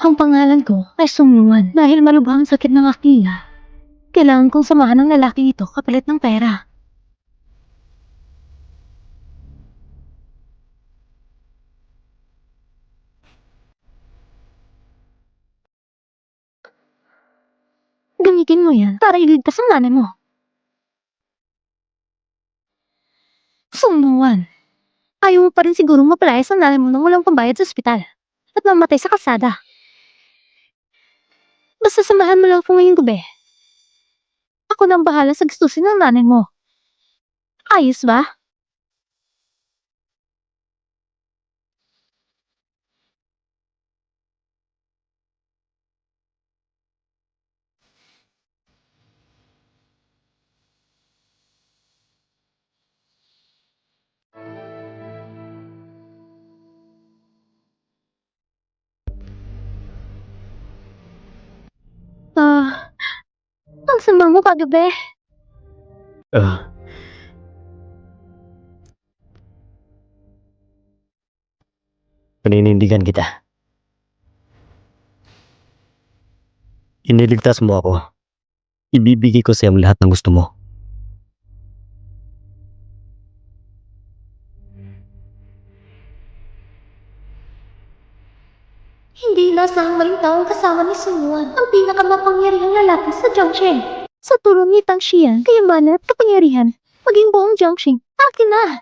Ang pangalan ko ay Sungnuan dahil malubhang sakit ng akila. Kailangan kong samahan ng lalaki ito kapalit ng pera. Gamitin mo yan para iligtas ang nanay mo. Sungnuan. Ayaw mo pa rin siguro mapalaya sa nanay mo nang walang pambayad sa ospital at mamatay sa kalsada. Basta samahan mo lang ako ngayong gabi. Ako nang bahala sa gustusin ng nanay mo. Ayos ba? Ang sama mo kagabi. Ah. Paninindigan kita. Iniligtas mo ako. Ibibigay ko sa ang lahat ng gusto mo. Hindi lasang maling taong kasama ni Sunuan, ang pinakamapangyarihang lalaki sa Jiangxing. Sa tulong ni Tang Xian, kayamanan at kapangyarihan, maging buong Jiangxing, akin na.